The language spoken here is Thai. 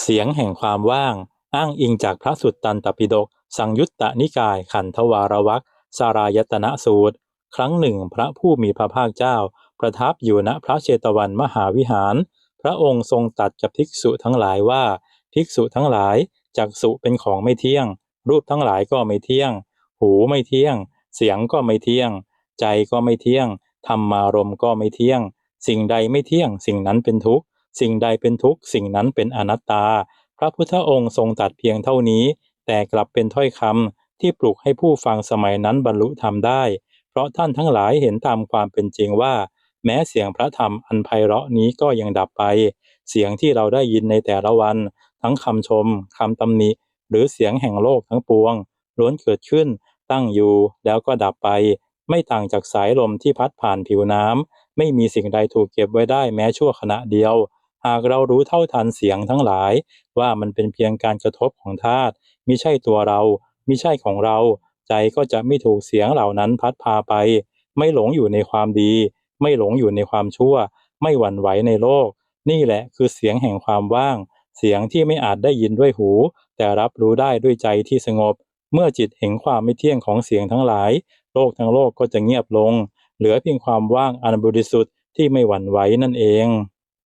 เสียงแห่งความว่าง อ้างอิงจากพระสุตตันตปิฎกสังยุตตนิกายขันธวารวักสารายตนะสูตร ครั้งหนึ่งพระผู้มีพระภาคเจ้า ประทับอยู่ณพระเชตวันมหาวิหาร พระองค์ทรงตัดกับภิกษุทั้งหลายว่า ภิกษุทั้งหลายจักษุเป็นของไม่เที่ยง รูปทั้งหลายก็ไม่เที่ยง หูไม่เที่ยง เสียงก็ไม่เที่ยง ใจก็ไม่เที่ยงธรรมารมณ์ก็ไม่เที่ยง สิ่งใดไม่เที่ยง สิ่งนั้นเป็นทุกข์ สิ่งใดเป็นทุกข์สิ่งนั้นเป็นอนัตตา พระพุทธองค์ทรงตัดเพียงเท่านี้ แต่กลับเป็นถ้อยคำที่ปลุกให้ผู้ฟังสมัยนั้นบรรลุธรรมได้ เพราะท่านทั้งหลายเห็นตามความเป็นจริงว่า แม้เสียงพระธรรมอันไพเราะนี้ก็ยังดับไป เสียงที่เราได้ยินในแต่ละวัน ทั้งคำชมคำตำหนิ หรือเสียงแห่งโลกทั้งปวง ล้วนเกิดขึ้น ตั้งอยู่แล้วก็ดับไป ไม่ต่างจากสายลมที่พัดผ่านผิวน้ำไม่มีสิ่งใดถูกเก็บไว้ได้แม้ชั่วขณะเดียว หากเรารู้เท่าทันเสียงทั้งหลาย ว่ามันเป็นเพียงการกระทบของธาตุมิใช่ตัวเรา มิใช่ของเรา ใจก็จะไม่ถูกเสียงเหล่านั้นพัดพาไป ไม่หลงอยู่ในความดี ไม่หลงอยู่ในความชั่ว ไม่หวั่นไหวในโลก นี่แหละคือเสียงแห่งความว่าง เสียงที่ไม่อาจได้ยินด้วยหู แต่รับรู้ได้ด้วยใจที่สงบ เมื่อจิตเห็นความไม่เที่ยงของเสียงทั้งหลาย โลกทั้งโลกก็จะเงียบลง เหลือเพียงความว่างอันบริสุทธิ์ที่ไม่หวั่นไหวนั่นเอง